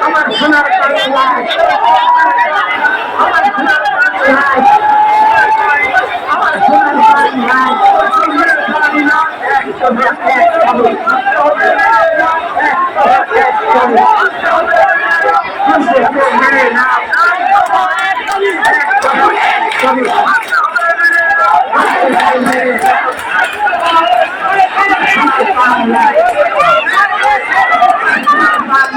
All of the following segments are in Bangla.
আমার সোনার আমার সোনার বাংলা আমার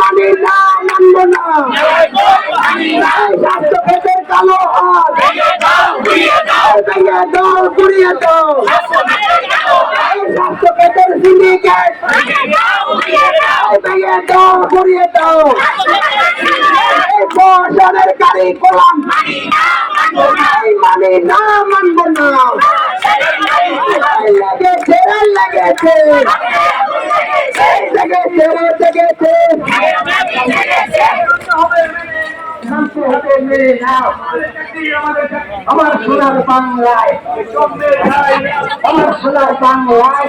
মানে না মানব না স্বাস্থ্য ক্ষেত্রের কালো হাত ভেঙে দাও ঘুরিয়ে দাও স্বাস্থ্য ক্ষেত্রের সিন্ডিকেট ভেঙে দাও ঘুরিয়ে দাও এই বর্ষণের কারিকুলাম মানে না মানব না লেগেছে রে লেগেছে লেগেছে আমার সোনার বাংলায় আমার সোনার বাংলায়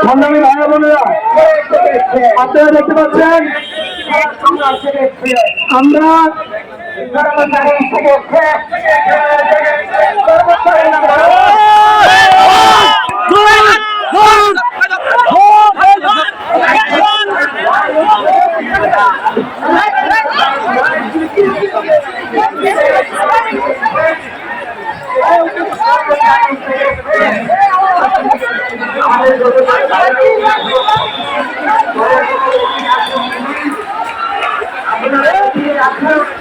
সংগ্রামী ভাই বোনেরা আপনারা দেখতে পাচ্ছেন আমরা আপনারা